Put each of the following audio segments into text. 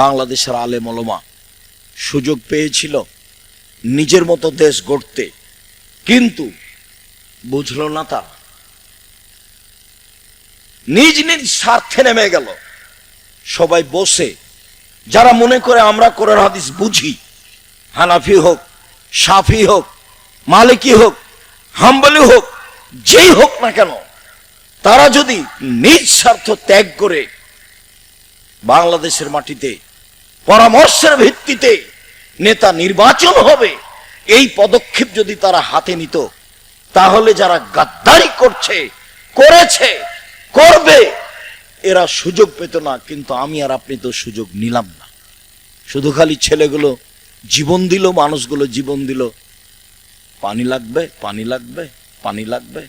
বাংলাদেশের আলে মলমা সুযোগ পেয়েছিল নিজের মতো দেশ গড়তে। কিন্তু বুঝলো না তারা নিজ নিজ স্বার্থে নেমে গেল। সবাই বসে। যারা মনে করে আমরা কোরআন হাদিস বুঝি, হানাফি হোক, সাফি হোক, মালিকি হোক, হাম্বলি হোক, যেই হোক না কেন, তারা যদি নিজ স্বার্থ ত্যাগ করে বাংলাদেশের মাটিতে পরামর্শের ভিত্তিতে নেতা নির্বাচন হবে, এই পদক্ষেপ যদি তারা হাতে নিত, তাহলে যারা গাদ্দারি করছে, করেছে, করবে, এরা সুযোগ পেত না, কিন্তু আমি আর আপনি তো সুযোগ নিলাম না। শুধু খালি ছেলেগুলো জীবন দিল, মানুষগুলো জীবন দিল। পানি লাগবে পানি লাগবে পানি লাগবে।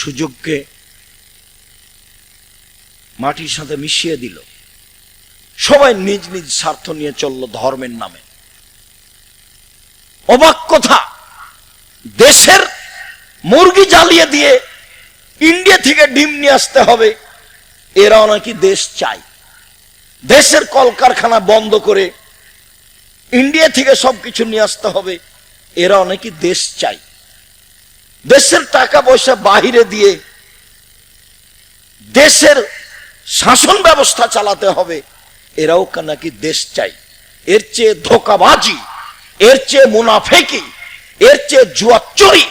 সুযোগকে মাটির সাথে মিশিয়ে দিল। সবাই নিজ নিজ স্বার্থ নিয়ে চলল ধর্মের নামে। অবাক কথা, দেশের মুরগি জ্বালিয়ে দিয়ে ইন্ডিয়া থেকে ডিম নিয়ে আসতে হবে, এরাও নাকি দেশ চাই দেশের কলকারখানা বন্ধ করে ইন্ডিয়া থেকে সবকিছু নিয়ে আসতে হবে, এরাও নাকি দেশ চাই দেশের টাকা পয়সা বাহিরে দিয়ে দেশের শাসন ব্যবস্থা চালাতে হবে। এরাও নাকি দেশ চাই। এর চেয়ে ধোকাবাজি, এর চেয়ে মুনাফেকি, এর চেয়ে জুয়াচুরি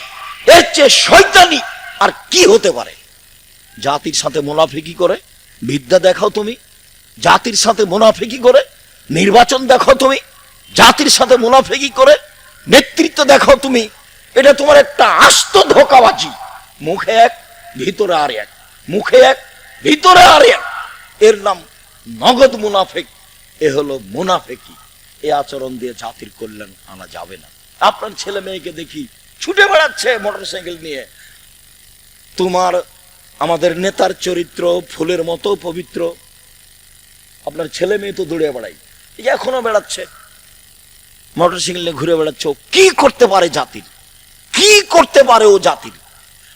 এর চেয়ে শয়তানি আর কি হতে পারে? জাতির সাথে মুনাফেকি করে বিদ্যা দেখাও তুমি। জাতির সাথে মুনাফেকি করে নির্বাচন দেখাও তুমি। জাতির সাথে মুনাফেকি করে নেতৃত্ব দেখাও তুমি। এটা তোমার একটা আস্ত ধোকাবাজি। মুখে এক, ভিতরে আর এক। মুখে এক ভিতরে আর এর নাম নগদ মুনাফেক। এ হলো মুনাফেকি। এ আচরণ দিয়ে জাতির কল্যাণ আনা যাবে না। আপনার ছেলে মেয়েকে দেখি ছুটে বেড়াচ্ছে মোটরসাইকেল নিয়ে। তোমার, আমাদের নেতার চরিত্র, ফুলের মতো পবিত্র। আপনার ছেলে মেয়ে তো দৌড়ে বেড়াই এখনও বেড়াচ্ছে। মোটরসাইকেল নিয়ে ঘুরে বেড়াচ্ছে। কি করতে পারে জাতির? কি করতে পারে ও জাতির?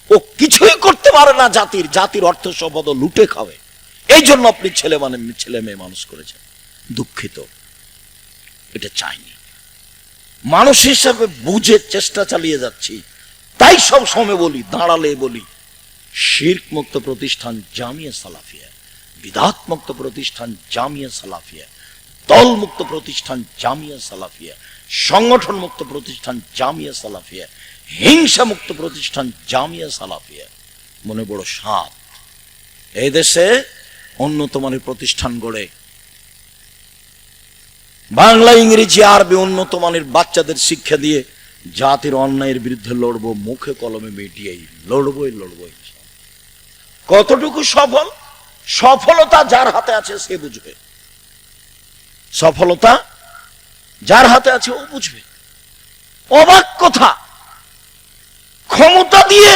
ও কিছুই করতে পারে না জাতির। জাতির অর্থ সম্পদ লুটে খাবে। এই জন্য আপনি ছেলে মানে ছেলে মেয়ে মানুষ করেছেন। দুঃখিত। এটা চাইনি। মানুষ হিসাবে বুঝে চেষ্টা চালিয়ে যাচ্ছি। তাই সব সময় বলি, দাঁড়ালে বলি, শির্ক মুক্ত প্রতিষ্ঠান জামিয়া সালাফিয়া বিধাত মুক্ত প্রতিষ্ঠান জামিয়া সালাফিয়া, দল মুক্ত প্রতিষ্ঠান জামিয়া সালাফিয়া, সংগঠন মুক্ত প্রতিষ্ঠান জামিয়া সালাফিয়া হিংসা মুক্ত প্রতিষ্ঠান জামিয়া সালাফিয়া। মনে বড় সাপ। এই দেশে উন্নত মানের প্রতিষ্ঠান গড়ে। বাংলা, ইংরেজি, আরবি উন্নত মানের বাচ্চাদের শিক্ষা দিয়ে জাতির অন্যায়ের বিরুদ্ধে লড়বো, মুখে কলমে মিটিয়েই লড়বই লড়বই। কতটুকু সফল? সফলতা যার হাতে আছে সে বুঝবে। সফলতা যার হাতে আছে ও বুঝবে। অবাক কথা! ক্ষমতা দিয়ে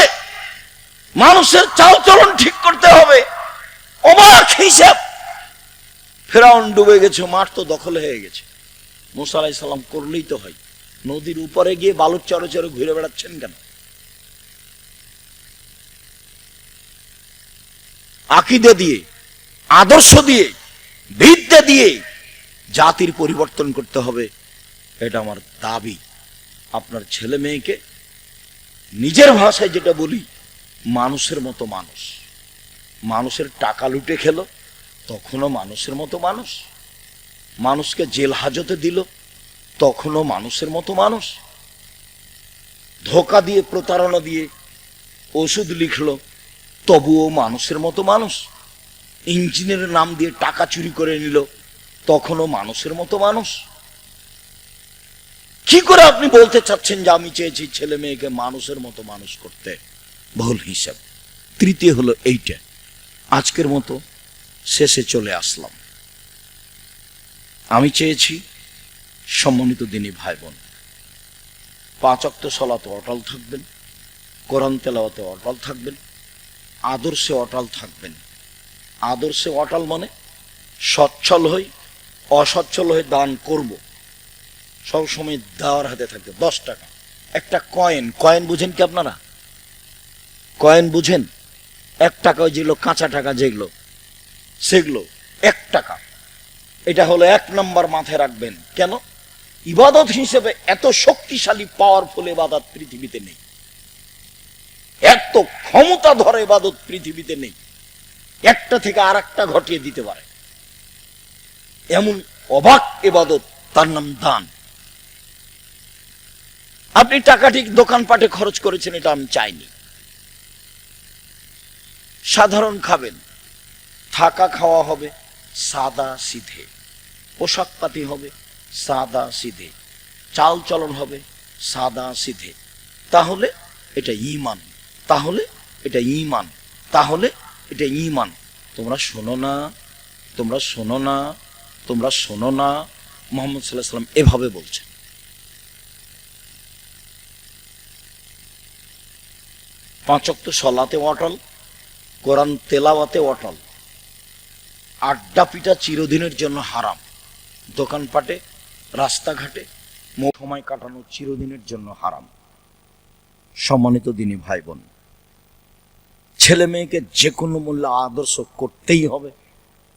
মানুষের চালচলন ঠিক করতে হবে। অবাক হিসাব। ফেরাউন ডুবে গেছে, মাঠ তো দখল হয়ে গেছে। মুসা সাল্লাম করলেই তো হয়। নদীর উপরে গিয়ে বালুর চরে চরে ঘুরে বেড়াচ্ছেন কেন? আকিদে দিয়ে, আদর্শ দিয়ে, বিদ্যা দিয়ে জাতির পরিবর্তন করতে হবে, এটা আমার দাবি। আপনার ছেলে মেয়েকে নিজের ভাষায় যেটা বলি, মানুষের মতো মানুষ। মানুষের টাকা লুটে খেলো, তখনও মানুষের মতো মানুষ। মানুষকে জেল হাজতে দিল, তখনও মানুষের মতো মানুষ। ধোকা দিয়ে, প্রতারণা দিয়ে ওষুধ লিখল, তবুও মানুষের মতো মানুষ। ইঞ্জিনের নাম দিয়ে টাকা চুরি করে নিল, তখনও মানুষের মতো মানুষ। কি করে আপনি বলতে চাচ্ছেন যে আমি চেয়েছি ছেলে মেয়েকে মানুষের মতো মানুষ করতে? ভুল হিসাব। তৃতীয় হলো এইটা। আজকের মতো শেষে চলে আসলাম। আমি চেয়েছি সম্মানিত দিনী ভাই বোন পাঁচ অক্ত সলাতে অটল থাকবেন, কোরআন তেলাওয়াতে অটল থাকবেন, আদর্শে অটল থাকবেন। আদর্শে অটল মানে সচ্ছল হই, অসচ্ছল হয়ে দান করব। সব সময় দেওয়ার হাতে থাকবে। দশ টাকা। একটা কয়েন। কয়েন বুঝেন কি আপনারা? কয়েন বুঝেন? এক টাকা যেগুলো কাঁচা টাকা যেগুলো, সেগুলো এক টাকা। এটা হলো এক নম্বর মাথায় রাখবেন। কেন? ইবাদত হিসেবে এত শক্তিশালী পাওয়ারফুল ইবাদত পৃথিবীতে নেই। এত ক্ষমতা ধরে ইবাদত পৃথিবীতে নেই। একটা থেকে আর একটা ঘটিয়ে দিতে পারে। এমন অবাক এবাদত তার নাম দান। আপনি টাকা ঠিক দোকানপাটে খরচ করেছেন, এটা আমি চাইনি। সাধারণ খাবেন, থাকা খাওয়া হবে, সাদা সিধে। পোশাক পাতি হবে, সাদা সিধে। চাল চলন হবে, সাদা সিধে। তাহলে এটা ইমান তাহলে এটা ইমান তাহলে এটা ইমান তোমরা শোনো না, তোমরা শোনো না, তোমরা শোনো না, মোহাম্মদ সাল্লাহ সাল্লাম এভাবে বলছেন। পাঁচক তো সলাতে অটল, কোরআন তেলাওয়াতে অটল। আড্ডা পিটা চিরদিনের জন্য হারাম। দোকানপাটে, রাস্তাঘাটে সময় কাটানো চিরদিনের জন্য হারাম। সম্মানিত দিনী ভাই বোন ছেলে মেয়েকে যে কোনো মূল্যে আদর্শ করতেই হবে,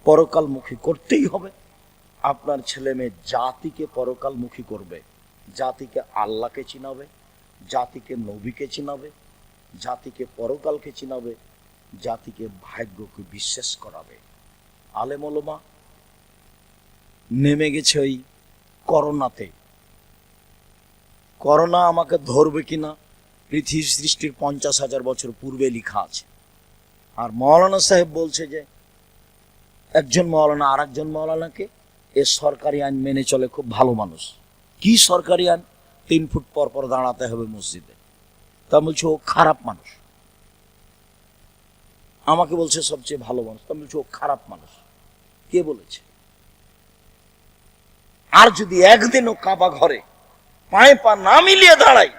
পরকালমুখী করতেই হবে। আপনার ছেলে মেয়ে জাতিকে পরকালমুখী করবে, জাতিকে আল্লাহকে চিনাবে, জাতিকে নবীকে চিনাবে জাতিকে পরকালকে চিনাবে, জাতিকে ভাগ্যকে বিশ্বাস করাবে। আলেমলমা নেমে গেছে ওই করোনাতে। করোনা আমাকে ধরবে কিনা, পৃথিবীর সৃষ্টির পঞ্চাশ হাজার বছর পূর্বে লেখা আছে। আর মৌলানা সাহেব বলছে যে, একজন মৌলানা আর একজন মৌলানাকে, এ সরকারি আইন মেনে চলে খুব ভালো মানুষ। কি সরকারি আইন? তিন ফুট পর পর দাঁড়াতে হবে মসজিদে। তা বলছে, ও খারাপ মানুষ। আমাকে বলছে সবচেয়ে ভালো মানুষ। তা বলছে, ও খারাপ মানুষ। কে বলেছে? আর যদি একদিনও কাবা ঘরে পায়ে পা না মিলিয়ে দাঁড়াই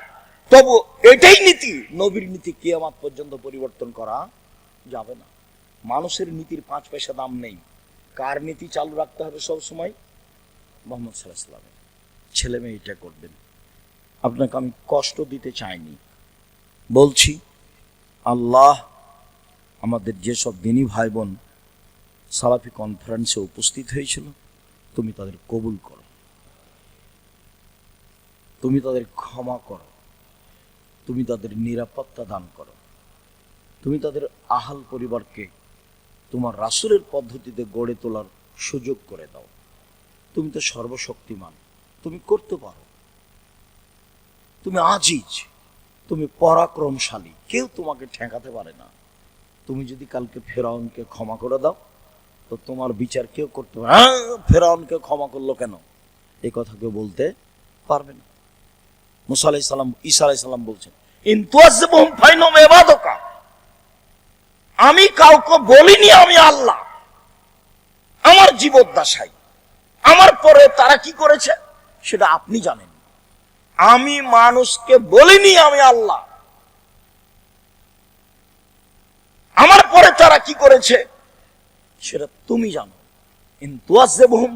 তবু এটাই নীতি, নবীর নীতি কিয়ামাত পর্যন্ত পরিবর্তন করা যাবে না। মানুষের নীতির পাঁচ পয়সা দাম নেই। কার নীতি চালু রাখতে হবে সব সময়? মোহাম্মদ সাল্লাহ সাল্লামের ছেলে মেয়ে এটা করবেন। আপনাকে আমি কষ্ট দিতে চাইনি। বলছি, আল্লাহ আমাদের যেসব দিনী ভাই বোন সালাফি কনফারেন্সে উপস্থিত হয়েছিল, তুমি তাদের কবুল করো। তুমি তাদের ক্ষমা করো। তুমি তাদের নিরাপত্তা দান করো। তুমি তাদের আহাল পরিবারকে তোমার রাসুলের পদ্ধতিতে গড়ে তোলার সুযোগ করে দাও। তুমি তো সর্বশক্তিমান। তুমি করতে পারো। তুমি আজিজ। তুমি পরাক্রমশালী কেউ তোমাকে ঠেকাতে পারে না। তুমি যদি কালকে ফেরাউনকে ক্ষমা করে দাও তো তোমার বিচার কেউ করতে পারে "হ্যাঁ, ফেরাউনকে ক্ষমা করল কেন? এই কথা কেউ বলতে পারবে না। মুসা আলাই সাল্লাম ঈসা আলাই সাল্লাম বলছেন আমি কাউকে বলিনি আমি আল্লাহ। আমার জীবদ্দশাই আমার পরে তারা কি করেছে? সেটা আপনি জানেন। আমি মানুষকে বলিনি আমি আল্লাহ। আমার পরে তারা কি করেছে? সেটা তুমি জানো। ইন্তুয়াজ্জিবুহুম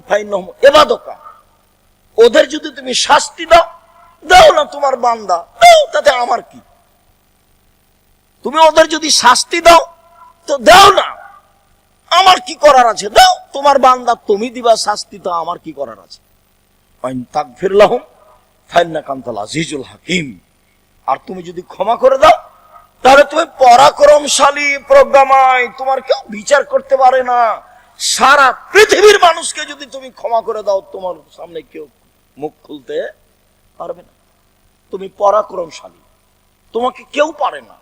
ওদের যদি তুমি শাস্তি দাও দাও না তোমার বান্দা। দাও, তাতে আমার কি? তুমি ওদের যদি শাস্তি দাও, তো দাও না। আমার কি করার আছে? দাও, তোমার বান্দা তুমি দিবা শাস্তি, তো আমার কি করার আছে? আইন তাকফির লাহুম আজিজুল হাকিম। আর তুমি যদি ক্ষমা করে দাও, তাহলে তুমি পরাক্রমশালী প্রজ্ঞাময়, তোমার কেউ বিচার করতে পারে না। সারা পৃথিবীর মানুষকে যদি তুমি ক্ষমা করে দাও, তোমার সামনে কেউ মুখ খুলতে পারবে না। তুমি পরাক্রমশালী। তোমাকে কেউ পারে না।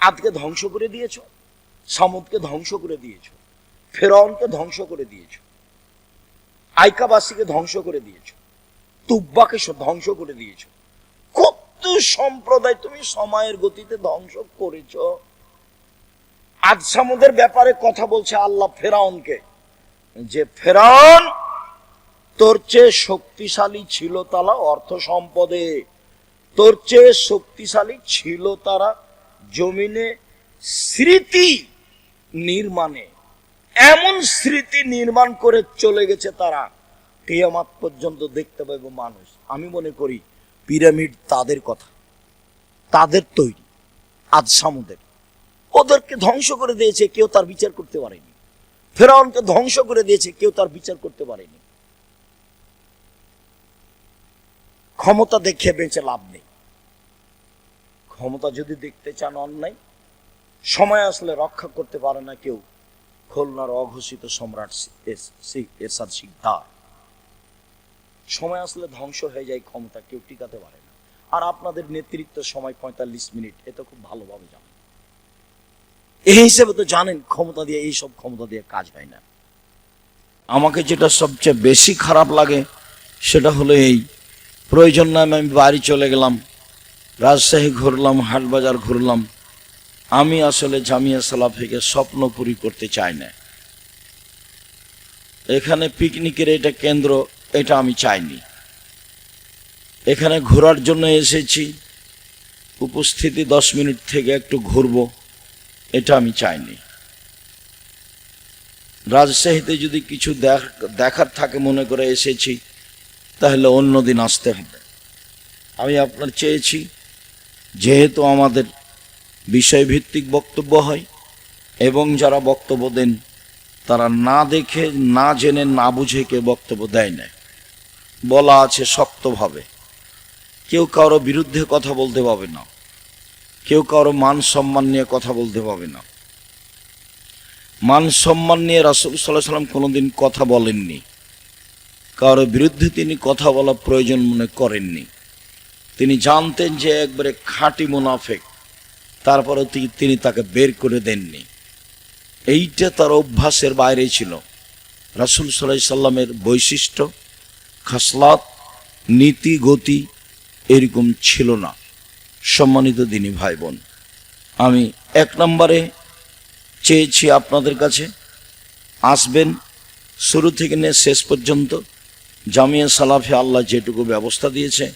আজকে ধ্বংস করে দিয়েছ, সামুদকে ধ্বংস করে দিয়েছ, ফেরাউনকে ধ্বংস করে দিয়েছ, আইকাবাসীকে ধ্বংস করে দিয়েছ। তুব্বাকে ধ্বংস করে দিয়েছ। কত সম্প্রদায় তুমি সময়ের গতিতে ধ্বংস করেছ। আজ সামুদের ব্যাপারে কথা বলছে আল্লাহ ফেরাউনকে। যে ফেরাউন, তোর চেয়ে শক্তিশালী ছিল তারা অর্থ সম্পদে। তোর চেয়ে শক্তিশালী ছিল তারা জমিনে স্মৃতি নির্মাণে। এমন স্মৃতি নির্মাণ করে চলে গেছে তারা। কেয়ামাত পর্যন্ত দেখতে পাবে মানুষ। আমি মনে করি পিরামিড তাদের কথা। তাদের তৈরি। আজ সামুদের। ওদেরকে ধ্বংস করে দিয়েছে, কেউ তার বিচার করতে পারেনি। ফেরাউনকে ধ্বংস করে দিয়েছে, কেউ তার বিচার করতে পারেনি। ক্ষমতা দেখে বেঁচে লাভ নেই। ক্ষমতা যদি দেখতে চান অন্যায়, সময় আসলে রক্ষা করতে পারে না কেউ। খুলনার অঘোষিত সম্রাট এরশাদ সিকদার সময় আসলে ধ্বংস হয়ে যায়, ক্ষমতা কেউ টিকাতে পারে না। আর আপনাদের নেতৃত্ব সময় পঁয়তাল্লিশ মিনিট, এ তো খুব ভালোভাবে জানেন। এই হিসেবে তো জানেন, ক্ষমতা দিয়ে, এই সব ক্ষমতা দিয়ে কাজ হয় না। আমাকে যেটা সবচেয়ে বেশি খারাপ লাগে, সেটা হলো এই, প্রয়োজন নামে আমি বাড়ি চলে গেলাম, রাজশাহী ঘুরলাম, হাটবাজার ঘুরলাম। আমি আসলে জামিয়া সালাফিকে স্বপ্ন পুরি করতে চাই না। এখানে পিকনিকের এটা কেন্দ্র এটা আমি চাইনি। এখানে ঘোরার জন্য এসেছি। উপস্থিতি দশ মিনিট থেকে একটু ঘুরবো। এটা আমি চাইনি। রাজশাহীতে যদি কিছু দেখ- দেখার থাকে মনে করে এসেছি, তাহলে অন্য দিন আসতে হবে। আমি আপনার চেয়েছি, যেহেতু আমাদের বিষয়ভিত্তিক বক্তব্য হয়, এবং যারা বক্তব্য দেন, তারা না দেখে, না জেনে, না বুঝে কেউ বক্তব্য দেয় না বলা আছে শক্তভাবে। কেউ কারও বিরুদ্ধে কথা বলতে পাবে না। কেউ কারও মান সম্মান নিয়ে কথা বলতে পাবে না। মান সম্মান নিয়ে রাসুল সাল্লাহ সাল্লাম কোনোদিন কথা বলেননি। কারও বিরুদ্ধে তিনি কথা বলা প্রয়োজন মনে করেননি। তিনি জানতেন যে একবারে খাঁটি মুনাফেক। তারপরে তিনি তাকে বের করে দেননি। এইটা তার অভ্যাসের বাইরে ছিল। রাসুল সাল্লাহ সাল্লামের বৈশিষ্ট্য খাসলাত, নীতি, গতি এরকম ছিল না। সম্মানিত দিনী ভাই বোন আমি এক নম্বরে চেয়েছি আপনাদের কাছে, আসবেন, শুরু থেকে নিয়ে শেষ পর্যন্ত জামিয়া সালাফে আল্লাহ যেটুকু ব্যবস্থা দিয়েছে,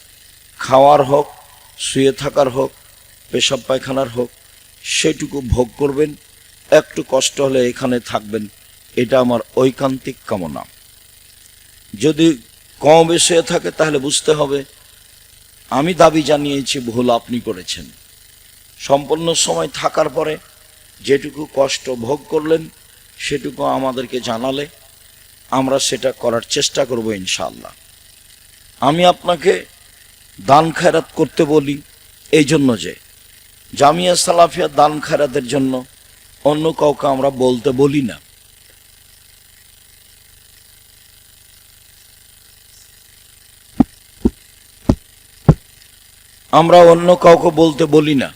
খাওয়ার হোক, শুয়ে থাকার হোক, পেশাব পায়খানার হোক, সেটুকু ভোগ করবেন, একটু কষ্ট হলে এখানে থাকবেন, এটা আমার ঐকান্তিক কামনা। যদি কম বেশি থাকে, তাহলে বুঝতে হবে। আমি দাবি জানিয়েছি, ভুল আপনি করেছেন। সম্পূর্ণ সময় থাকার পরে যেটুকু কষ্ট ভোগ করলেন, সেটুকু আমাদেরকে জানালে আমরা সেটা করার চেষ্টা করব ইনশাআল্লাহ। আমি আপনাকে দান খায়রাত করতে বলি এই জন্য যে, জামিয়া সালাফিয়া দান খায়রাতের জন্য অন্য কাউকে আমরা বলতে বলি না। আমরা অন্য কাউকে বলতে বলি না।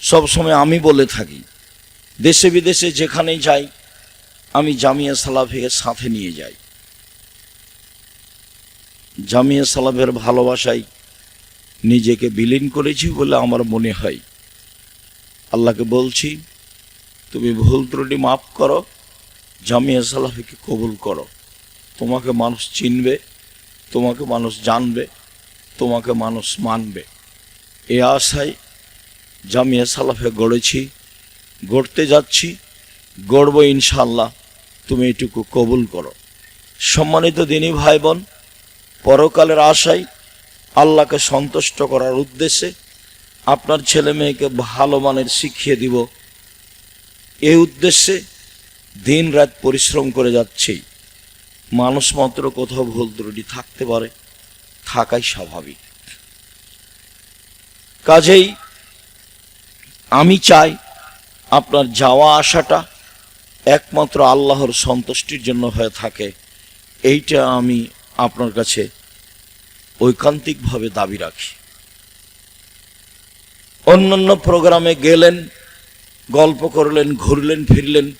সব সময় আমি বলে থাকি। দেশে বিদেশে যেখানেই যাই, আমি জামিয়া সালাফিকে সাথে নিয়ে যাই। জামিয়া সালাফের ভালোবাসায় নিজেকে বিলীন করেছি বলে আমার মনে হয়। আল্লাহকে বলছি, তুমি ভুল ত্রুটি মাফ করো, জামিয়া সালাফিকে কবুল করো। তোমাকে মানুষ চিনবে, তোমাকে মানুষ জানবে, তোমাকে মানুষ মানবে। এ আশায় জামিয়া সালাফে গড়েছি, গড়তে যাচ্ছি, গড়ব ইনশাল্লাহ তুমি এটুকু কবুল করো। সম্মানিত দিনী ভাই বোন পরকালের আশায় আল্লাহকে সন্তুষ্ট করার উদ্দেশ্যে আপনার ছেলে মেয়েকে ভালো মানের শিখিয়ে দিব। এই উদ্দেশ্যে দিন রাত পরিশ্রম করে যাচ্ছি। মানুষ মাত্র কোথাও ভুল ত্রুটি থাকতে পারে, থাকাই স্বাভাবিক। কাজেই আমি চাই আপনার যাওয়া আসাটা একমাত্র আল্লাহর সন্তুষ্টির জন্য হয়ে থাকে। এইটা আমি আপনার কাছে ঐকান্তিকভাবে দাবি রাখি। অন্যান্য প্রোগ্রামে গেলেন, গল্প করলেন, ঘুরলেন, ফিরলেন,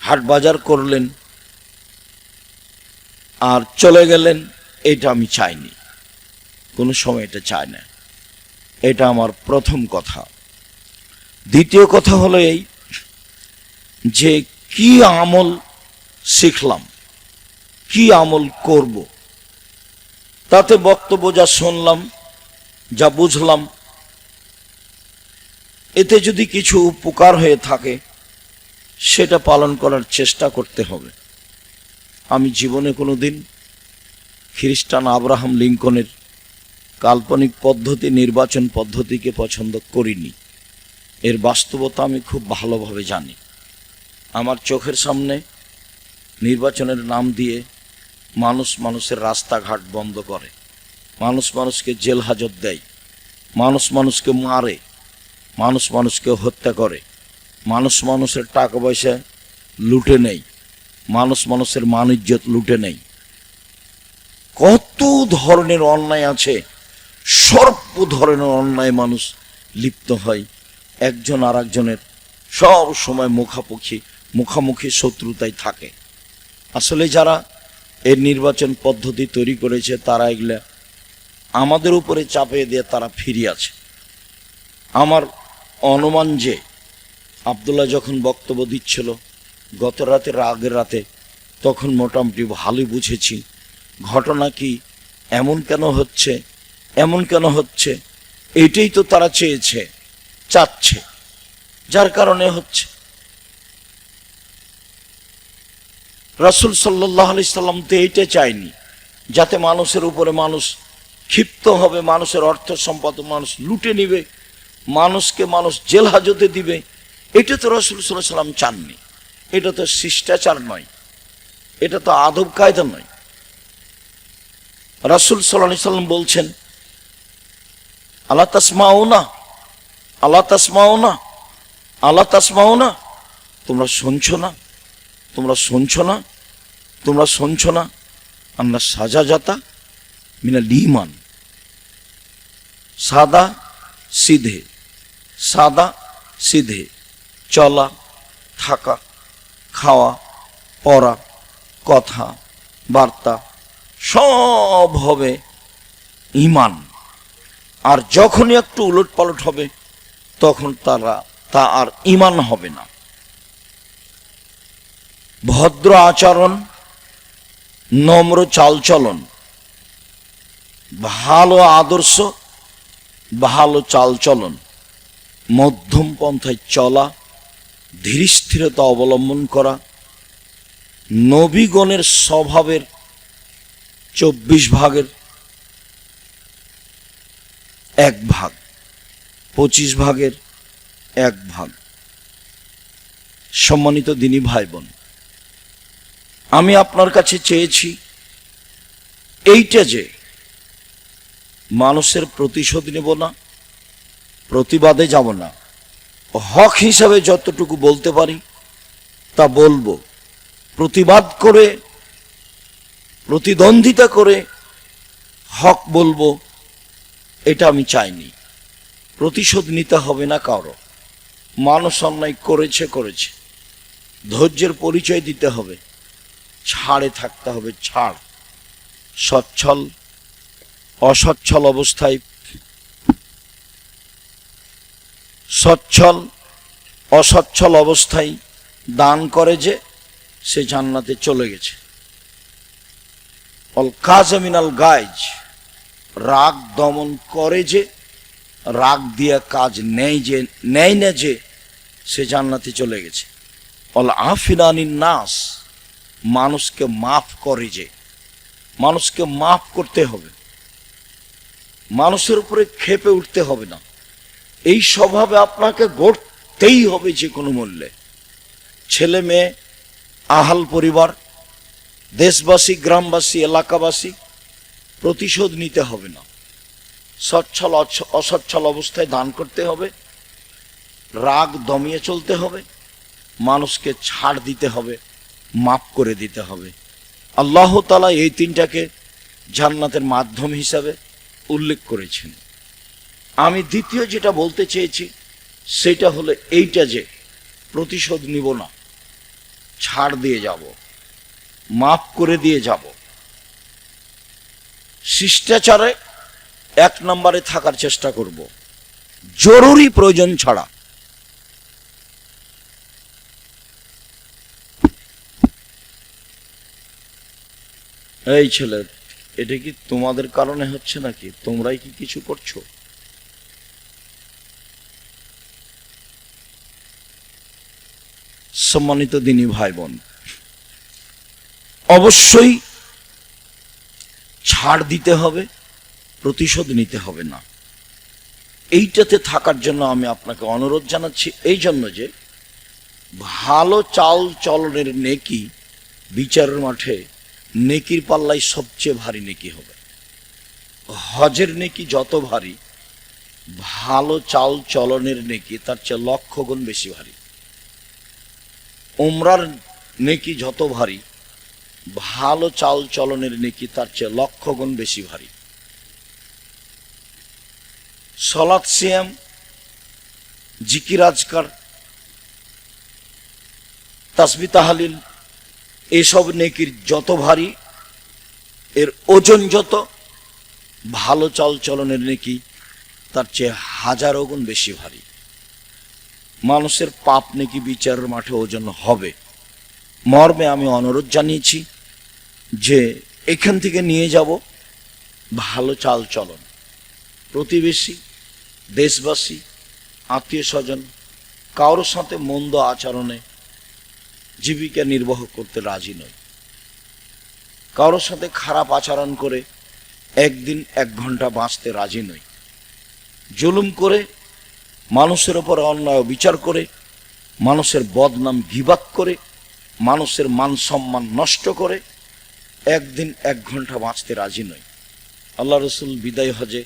হাট বাজার করলেন, আর চলে গেলেন এটা আমি চাইনি। কোনো সময় এটা চাই না। এটা আমার প্রথম কথা। দ্বিতীয় কথা হলো এই যে কি আমল শিখলাম, কি আমল করব, তাতে বক্তব্য যা শুনলাম, যা বুঝলাম, এতে যদি কিছু উপকার হয়ে থাকে, সেটা পালন করার চেষ্টা করতে হবে। আমি জীবনে কোনো দিন খ্রিস্টান আব্রাহাম লিঙ্কনের কাল্পনিক পদ্ধতি, নির্বাচন পদ্ধতিকে পছন্দ করিনি। এর বাস্তবতা আমি খুব ভালোভাবে জানি। আমার চোখের সামনে নির্বাচনের নাম দিয়ে মানুষ মানুষের রাস্তাঘাট বন্ধ করে। মানুষ মানুষকে জেল হাজত দেয়। মানুষ মানুষকে মারে। মানুষ মানুষকে হত্যা করে। মানুষ মানুষের টাকা পয়সা লুটে নেই মানুষ মানুষের মান ইজ্জত লুটে নেই কত ধরনের অন্যায় আছে সর্ব ধরনের অন্যায় মানুষ লিপ্ত হয়। একজন আর একজনের সব সময় মুখামুখি মুখামুখি শত্রুতায় থাকে। আসলে যারা এর নির্বাচন পদ্ধতি তৈরি করেছে, তারা এগুলা আমাদের উপরে চাপিয়ে দিয়ে তারা ফিরে আছে। আমার অনুমান যে, আবদুল্লাহ যখন বক্তব্য দিচ্ছিল গত রাতের আগের রাতে, তখন মোটামুটি ভালোই বুঝেছি। ঘটনা কি এমন কেন হচ্ছে এমন কেন হচ্ছে? এটাই তো তারা চেয়েছে, চাচ্ছে। যার কারণে হচ্ছে। রাসুল সাল্লাহ আলি সাল্লাম তো এইটা চায়নি, যাতে মানুষের উপরে মানুষ ক্ষিপ্ত হবে, মানুষের অর্থ সম্পদ মানুষ লুটে নিবে, মানুষকে মানুষ জেল হাজতে দিবে। এটা তো রসুল সাল্লাহ সাল্লাম চাননি। এটা তো শিষ্টাচার নয়। এটা তো আদব কায়দা নয়। রাসুল সাল্লাহ সাল্লাম বলছেন আল্লাহ তাসমাও না আল্লাহ তাসমাও না আল্লাহ তাসমাও না তোমরা শুনছো না, তোমরা শুনছো না, তোমরা শুনছো না। আমরা সাজা যাতা মিনা লিমান সাদা সিধে সাদা সিধে চলা, থাকা, খাওয়া, পড়া, কথা, বার্তা, সব হবে ইমান আর যখনই একটু উলট পালট হবে, তখন তারা, তা আর ইমান হবে না। ভদ্র আচরণ, নম্র চালচলন, ভালো আদর্শ, ভালো চালচলন, মধ্যম পন্থায় চলা, ধীরস্থিরতা অবলম্বন করা, নবীগণের স্বভাবের চব্বিশ ভাগের এক ভাগ। পঁচিশ ভাগের এক ভাগ। সম্মানিত দিনী ভাই বোন আমি আপনার কাছে চেয়েছি এইটা যে মানুষের প্রতিশোধ নেব না, প্রতিবাদে যাব না। হক হিসাবে যতটুকু বলতে পারি, তা বলব। প্রতিবাদ করে, প্রতিদ্বন্দ্বিতা করে হক বলব। এটা আমি চাইনি। প্রতিশোধ নিতে হবে না কারও। মানুষ অন্যায় করেছে করেছে। ধৈর্যের পরিচয় দিতে হবে। ছাড়ে থাকতে হবে, ছাড়। সচ্ছল, অসচ্ছল অবস্থায়। সচ্ছল, অসচ্ছল অবস্থায় দান করে যে সে জান্নাতে চলে গেছে। অল কাজামিনাল গাইজ। রাগ দমন করে যে, রাগ দিয়া কাজ নেই যে নেয় না যে, সে জান্নাতে চলে গেছে। অল আফিনানিন নাস মানুষকে মাফ করে যে, মানুষকে মাফ করতে হবে। মানুষের উপরে খেপে উঠতে হবে না। এই স্বভাবে আপনাকে গড়তেই হবে যে কোনো মূল্যে। ছেলে মেয়ে, আহাল পরিবার, দেশবাসী, গ্রামবাসী, এলাকাবাসী প্রতিশোধ নিতে হবে না। সচ্ছল অসচ্ছল অবস্থায় দান করতে হবে। রাগ দমিয়ে চলতে হবে। মানুষকে ছাড় দিতে হবে, মাফ করে দিতে হবে। আল্লাহ তালা এই তিনটাকে জান্নাতের মাধ্যম হিসাবে উল্লেখ করেছেন। আমি দ্বিতীয় যেটা বলতে চেয়েছি, সেটা হলো এইটা যে প্রতিশোধ নিব না, ছাড় দিয়ে যাব, মাফ করে দিয়ে যাব। শিষ্টাচারে এক নম্বরে থাকার চেষ্টা করব। জরুরি প্রয়োজন ছাড়া। এই ছেলে, এটা কি তোমাদের কারণে হচ্ছে নাকি? তোমরাই কি কিছু করছ? সম্মানিত দিনী ভাই বোন, অবশ্যই ছাড় দিতে হবে, প্রতিশোধ নিতে হবে না। এইটাতে থাকার জন্য আমি আপনাকে অনুরোধ জানাচ্ছি এই জন্য যে, ভালো চাল চলনের নেকি বিচারের মাঠে নেকির পাল্লাই সবচেয়ে ভারী নেকি হবে। হজের নেকি যত ভারী, ভালো চাল চলনের নেকি তার চেয়ে লক্ষ গুণ বেশি ভারী। উমরার নেকি যত ভারী ভালো চাল চলনের নেকি তার চেয়ে লক্ষ গুণ বেশি ভারী। সলাৎ সিয়াম, জিকির তাসবি তাহালিল, এসব নেকির যত ভারী, এর ওজন যত, ভালো চাল চলনের নেকি তার চেয়ে হাজারো গুণ বেশি ভারী। মানুষের পাপ নেকি বিচারের মাঠে ওজন হবে। মর্মে আমি অনুরোধ জানিয়েছি যে এখান থেকে নিয়ে যাব, ভালো চাল চলন। প্রতিবেশী, দেশবাসী, আত্মীয় স্বজন কারোর সাথে মন্দ আচরণে জীবিকা নির্বাহ করতে রাজি নয় কারোর সাথে খারাপ আচরণ করে একদিন এক ঘণ্টা বাঁচতে রাজি নই। জুলুম করে মানুষের ওপর অন্যায় বিচার করে, মানুষের বদনাম গিবাত করে, মানুষের মান সম্মান নষ্ট করে একদিন এক ঘণ্টা বাঁচতে রাজি নয় আল্লাহ রসুল বিদায় হজে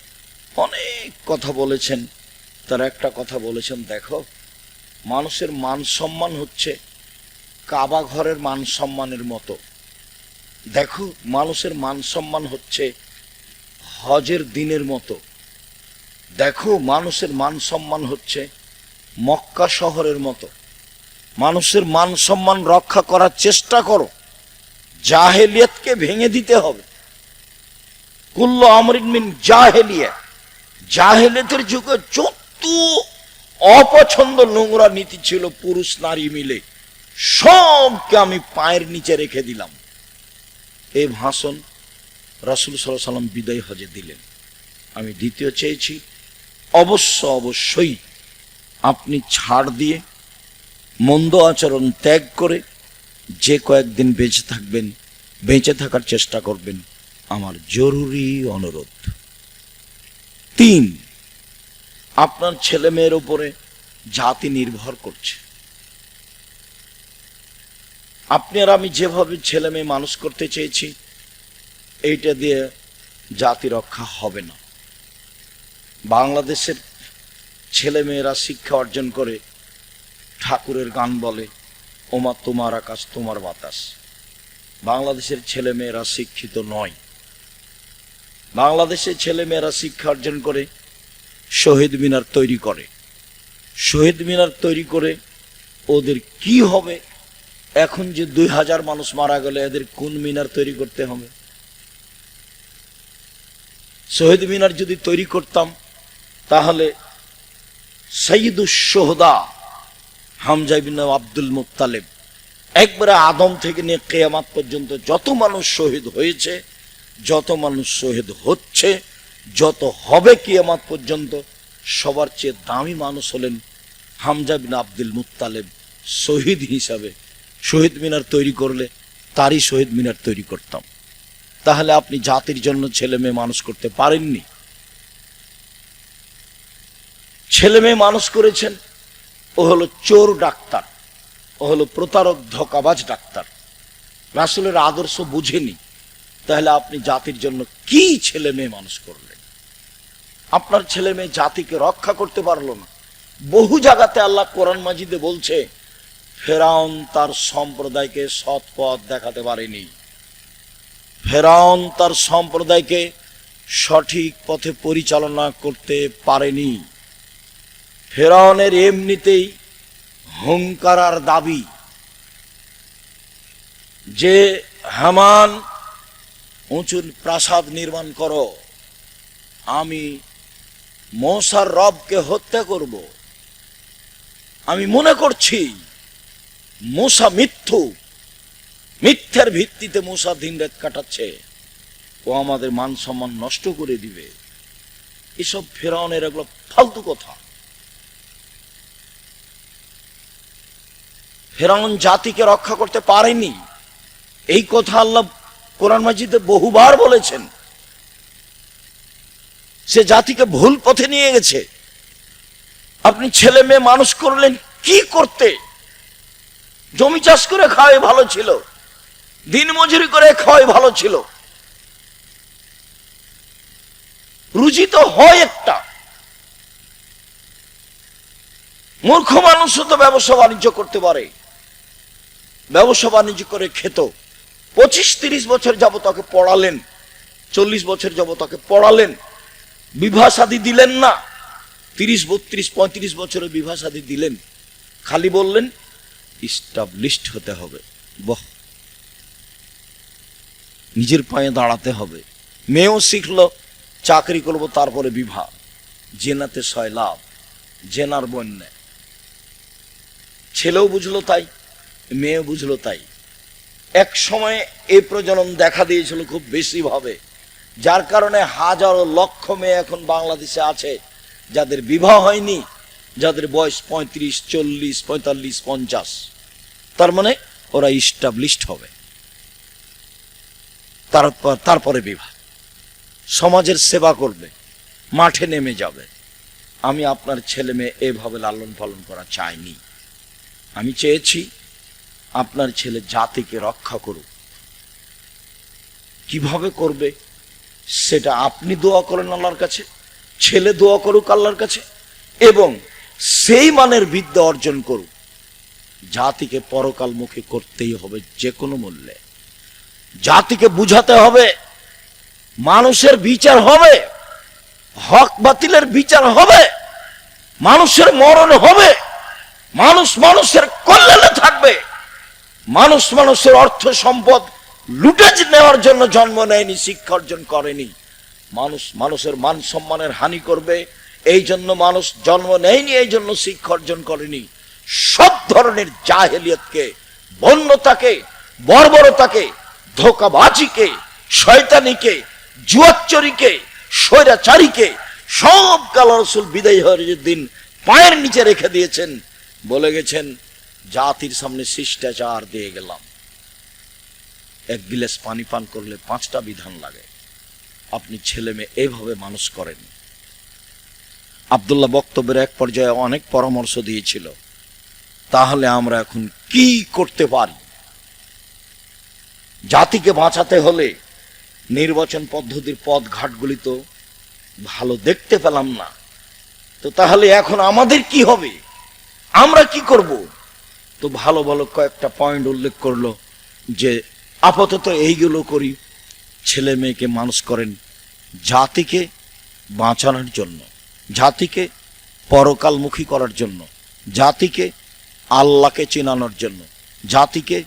অনেক কথা বলেছেন। তার একটা কথা বলেছেন, দেখো, মানুষের মান সম্মান হচ্ছে কাবা ঘরের মান সম্মানের মতো। দেখো, মানুষের মান সম্মান হচ্ছে হজের দিনের মতো। দেখো, মানুষের মান সম্মান হচ্ছে মক্কা শহরের মতো। মানুষের মান সম্মান রক্ষা করার চেষ্টা করো। জাহেলিয়াতকে ভেঙে দিতে হবে। কুল্ল আমরিন মিন জাহেলিয়া, জাহেলিয়াতের যুগে যত অপছন্দ নোংরা নীতি ছিল পুরুষ নারী মিলে, সবকে আমি পায়ের নিচে রেখে দিলাম। এই ভাষণ রাসুল সাল্লাম বিদায় হজে দিলেন। আমি দ্বিতীয় চেয়েছি, অবশ্য অবশ্যই আপনি ছাড় দিয়ে মন্দ আচরণ ত্যাগ করে যে কয়েকদিন বেঁচে থাকবেন, বেঁচে থাকার চেষ্টা করবেন, আমার জরুরি অনুরোধ। তিন, আপনার ছেলে মেয়ের উপরে জাতি নির্ভর করছে। আপনি আর আমি যেভাবে ছেলে মেয়ে মানুষ করতে চেয়েছি, এইটা দিয়ে জাতি রক্ষা হবে না। বাংলাদেশের ছেলে মেয়েরা শিক্ষা অর্জন করে ঠাকুরের গান বলে ওমা তোমার আকাশ, তোমার বাতাস। বাংলাদেশের ছেলে মেয়েরা শিক্ষিত নয়। বাংলাদেশের ছেলে মেয়েরা শিক্ষা অর্জন করে, শহীদ মিনার তৈরি করে। শহীদ মিনার তৈরি করে ওদের কি হবে? এখন যে দুই হাজার মানুষ মারা গেলে, এদের কোন মিনার তৈরি করতে হবে? শহীদ মিনার যদি তৈরি করতাম, তাহলে সঈদুস সোহদা হামজাবিন আব্দুল মুক্তালেব একবারে আদম থেকে নিয়ে কেয়ামাত পর্যন্ত যত মানুষ শহীদ হয়েছে, যত মানুষ শহীদ হচ্ছে, যত হবে কিয়ামাত পর্যন্ত, সবার চেয়ে দামি মানুষ হলেন হামজা বিন আব্দুল মুত্তালেব শহীদ হিসাবে। শহীদ মিনার তৈরি করলে তারই শহীদ মিনার তৈরি করতাম। তাহলে আপনি জাতির জন্য ছেলে মেয়ে মানুষ করতে পারেননি। ছেলে মেয়ে মানুষ করেছেন ও হলো চোর ডাক্তার, ও হলো প্রতারক, ধকাবাজ ডাক্তার। রাসুলের আদর্শ বুঝেনি, তাহলে আপনি জাতির জন্য কি ছেলে মেয়ে মানুষ করলেন? আপনার ছেলে মেয়ে জাতিকে রক্ষা করতে পারল না। বহু জায়গাতে আল্লাহ কোরআন মাজিদে বলছে, ফেরাউন তার সম্প্রদায়কে সৎ পথ দেখাতে পারেনি। ফেরাউন তার সম্প্রদায়কে সঠিক পথে পরিচালনা করতে পারেনি। ফেরাউনের এমনিতেই হুঙ্কার আর দাবি যে, হামান উঁচু প্রাসাদ নির্মাণ করো। আমি মশার রবকে হত্যা করব। আমি মনে করছি মূসা মিথ্যু মিথ্যার ভিত্তিতে মূসা দিন রাত কাটাচ্ছে। ও আমাদের মান সম্মান নষ্ট করে দিবে। এসব ফেরাউনের এগুলো ফালতু কথা। ফেরাউন জাতিকে রক্ষা করতে পারেনি। এই কথা আল্লাহ কোরআন মাজিদে বহুবার বলেছেন। সে জাতিকে ভুল পথে নিয়ে গেছে। আপনি ছেলে মেয়ে মানুষ করলেন কি করতে? জমি চাষ করে খাওয়াই ভালো ছিল। দিন মজুরি করে খাওয়াই ভালো ছিল। রুচি তো হয় একটা। মূর্খ মানুষও তো ব্যবসা বাণিজ্য করতে পারে। ব্যবসা বাণিজ্য করে খেত। পঁচিশ, তিরিশ বছর যাব তাকে পড়ালেন। চল্লিশ বছর যাব তাকে পড়ালেন। বিবাহ সাদী দিলেন না। তিরিশ, বত্রিশ, পঁয়ত্রিশ বছরের বিবাহ সাদী দিলেন। খালি বললেন ইস্টাবলিশড হতে হবে। বহ। নিজের পায়ে দাঁড়াতে হবে। মেয়েও শিখল, চাকরি করব তারপরে বিবাহ। জেনাতে সয় লাভ জেনার বন্যা। ছেলেও বুঝলো তাই। মেয়েও বুঝলো তাই। এক সময়ে এই প্রজনন দেখা দিয়েছিল খুব বেশি ভাবে, যার কারণে হাজারো লক্ষ মেয়ে এখন বাংলাদেশে আছে, যাদের বিবাহ হয়নি, যাদের বয়স পঁয়ত্রিশ, চল্লিশ, পঁয়তাল্লিশ, পঞ্চাশ। তার মানে ওরা ইস্টাবলিশড হবে। তারপর তারপরে বিবাহ। সমাজের সেবা করবে, মাঠে নেমে যাবে। আমি আপনার ছেলে মেয়ে এভাবে লালন পালন করা চাইনি। আমি চেয়েছি আপনার ছেলে জাতিকে রক্ষা করুক। কীভাবে করবে, সেটা আপনি দোয়া করেন আল্লাহর কাছে, ছেলে দোয়া করুক আল্লাহর কাছে, এবং সেই মানের বিদ্যা অর্জন করুক। জাতিকে পরকালমুখী করতেই হবে যে কোনো মূল্যে। জাতিকে বুঝাতে হবে, মানুষের বিচার হবে, হক বাতিলের বিচার হবে, মানুষের মরণ হবে, মানুষ মানুষের কল্যাণে থাকবে। মানুষ মানুষের অর্থ সম্পদ লুটেজ নেওয়ার জন্য জন্ম নেয়নি, শিক্ষা অর্জন করেনি। মানুষ মানুষের মান সম্মানের হানি করবে, এই জন্য মানুষ জন্ম নেয়নি, এই জন্য শিক্ষা অর্জন করেনি। সব ধরনের জাহেলিয়তকে, বন্যতাকে, বর্বরতাকে, ধোকাবাজিকে, শয়তানিকে, জুয়াচ্চরিকে, স্বৈরাচারীকে, সব কাল রসুল বিদায় হওয়ার দিন পায়ের নিচে রেখে দিয়েছেন, বলে গেছেন জাতির সামনে শিষ্টাচার দিয়ে গেলাম। এক গিলাস পানি পান করলে পাঁচটা বিধান লাগে। আপনি ছেলে মেয়ে এইভাবে মানুষ করেন। আবদুল্লাহ বক্তব্যের এক পর্যায়ে অনেক পরামর্শ দিয়েছিল। তাহলে আমরা এখন কি করতে পারি? জাতিকে বাঁচাতে হলে নির্বাচন পদ্ধতির পথ ঘাটগুলি তো ভালো দেখতে পেলাম না। তো তাহলে এখন আমাদের কি হবে? আমরা কি করব? তো ভালো ভালো কয়েকটা পয়েন্ট উল্লেখ করল যে আপাতত এইগুলো করি, ছেলে মেয়েকে মানুষ করেন জাতিকে বাঁচানোর জন্য, জাতিকে পরকালমুখী করার জন্য, জাতিকে আল্লাহকে চেনানোর জন্য, জাতিকে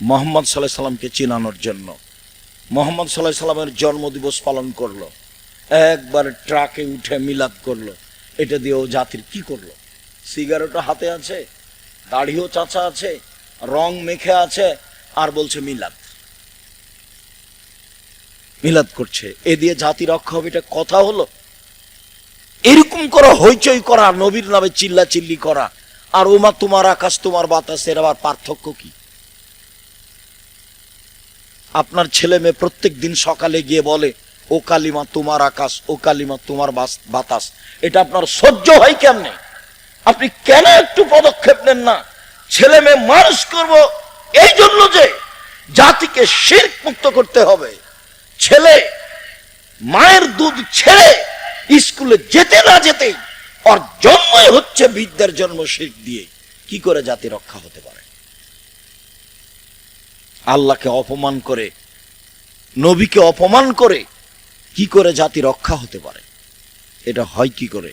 মোহাম্মদ সাল্লাহ সাল্লামকে চেনানোর জন্য। মোহাম্মদ সাল্লাহ সাল্লামের জন্মদিবস পালন করল, একবার ট্রাকে উঠে মিলাদ করল, এটা দিয়ে ও জাতির কি করল? সিগারেটও হাতে আছে দাড়িও চাচা আছে, রং মেখে আছে, আর বলছে মিলাদ। মিলাদ করছে। এ দিয়ে জাতি রক্ষা হবে, এটা কথা হলো। এরকম করা হইচই করা, নবীর নামে চিল্লা চিল্লি করা। আর ওমা তোমার আকাশ, তোমার বাতাস এর আবার পার্থক্য কি? আপনার ছেলে মেয়ে প্রত্যেক দিন সকালে গিয়ে বলে, ও কালিমা তোমার আকাশ, ও কালিমা তোমার বাতাস। এটা আপনার সহ্য হয় কেমনে? আপনি কেন একটু পদক্ষেপ নেন না? ছেলে মেয়ে মানুষ করব। এই জন্য যে জাতিকে শির্ক মুক্ত করতে হবে। ছেলে, মায়ের দুধ ছেড়ে স্কুলে যেতে না যেতেই ওর জন্মই হচ্ছে বিদ্যার জন্ম শির্ক দিয়ে। কি করে জাতি রক্ষা হতে পারে? আল্লাহকে অপমান করে, নবীকে অপমান করে কি করে জাতি রক্ষা হতে পারে? এটা হয় কি করে?